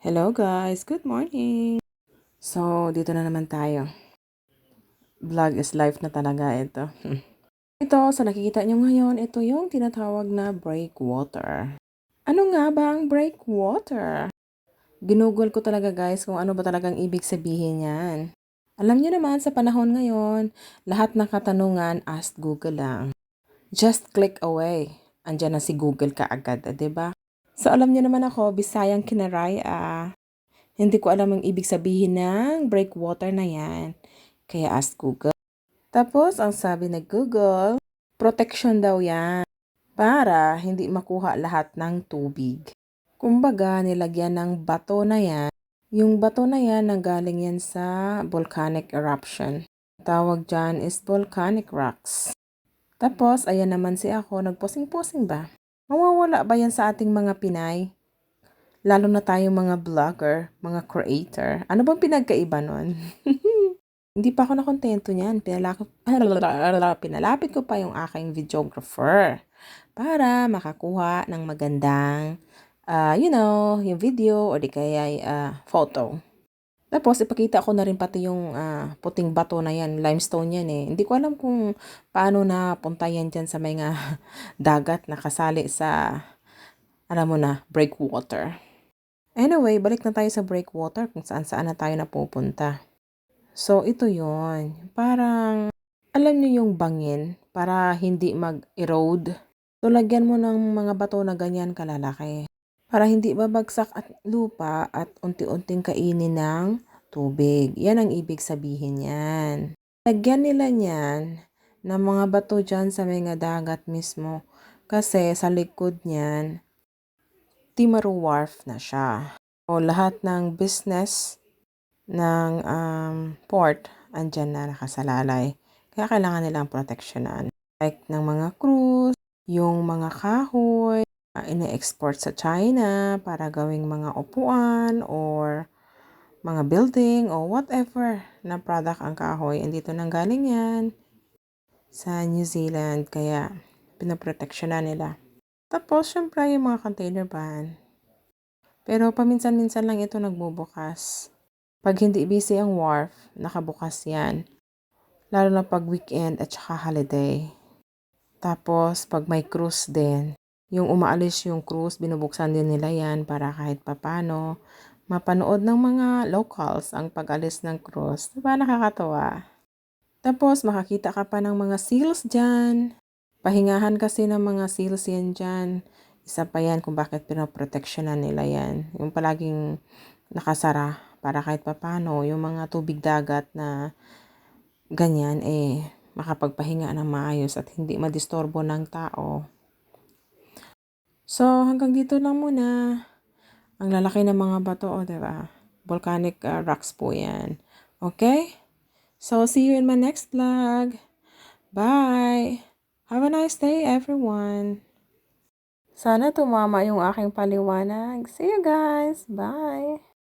Hello guys, good morning! So, dito na naman tayo. Vlog is life na talaga ito. Ito, sa nakikita nyo ngayon, ito yung tinatawag na breakwater. Ano nga ba ang breakwater? Ginugol ko talaga guys kung ano ba talagang ibig sabihin yan. Alam nyo naman sa panahon ngayon, lahat ng katanungan, ask Google lang. Just click away. Andyan na si Google kaagad, ba? So alam niyo naman ako, Bisayang kinaray ah. Hindi ko alam ang ibig sabihin ng breakwater na yan. Kaya ask Google. Tapos ang sabi na Google, protection daw yan. Para hindi makuha lahat ng tubig. Kumbaga, nilagyan ng bato na yan. Yung bato na yan, nanggaling yan sa volcanic eruption. Tawag dyan is volcanic rocks. Tapos, ayan naman si ako, nagposing-posing ba? Mawawala ba yan sa ating mga Pinay? Lalo na tayong mga vlogger, mga creator. Ano bang pinagkaiba nun? Hindi pa ako nakontento niyan. Pinalapit, pinalapit ko pa yung aking videographer para makakuha ng magandang, uh, you know, yung video o di kaya uh, photo. Tapos, ipakita ko na rin pati yung uh, puting bato na yan. Limestone yan eh. Hindi ko alam kung paano na punta yan dyan sa mga dagat na kasali sa, alam mo na, breakwater. Anyway, balik na tayo sa breakwater kung saan saan na tayo napupunta. So, ito yon Parang, alam niyo yung bangin para hindi mag-erode. So, lagyan mo ng mga bato na ganyan kalalaki para hindi babagsak at lupa at unti-unting kainin ng tubig. Yan ang ibig sabihin yan. Lagyan nila niyan ng mga bato dyan sa mga dagat mismo kasi sa likod niyan, Timaru Wharf na siya. O lahat ng business ng um, port andyan na nakasalalay. Kaya kailangan nilang proteksyonan. Like ng mga cruise, yung mga kahoy, uh, ine-export sa China para gawing mga upuan or mga building o whatever na product ang kahoy. Andito nang galing yan sa New Zealand. Kaya pinaproteksyon na nila. Tapos, syempre, yung mga container van. Pero paminsan-minsan lang ito nagbubukas. Pag hindi busy ang wharf, nakabukas yan. Lalo na pag weekend at saka holiday. Tapos, pag may cruise din, yung umaalis yung cruise, binubuksan din nila yan para kahit papano mapanood ng mga locals ang pag-alis ng cruise. Diba nakakatawa? Tapos, makakita ka pa ng mga seals dyan. Pahingahan kasi ng mga seals yan dyan. Isa pa yan kung bakit pinoproteksyonan nila yan. Yung palaging nakasara para kahit papano yung mga tubig dagat na ganyan eh makapagpahinga ng maayos at hindi madistorbo ng tao. So, hanggang dito lang muna. Ang lalaki ng mga bato, oh, diba? Volcanic uh, rocks po yan. Okay? So, see you in my next vlog. Bye! Have a nice day, everyone! Sana tumama yung aking paliwanag. See you guys! Bye!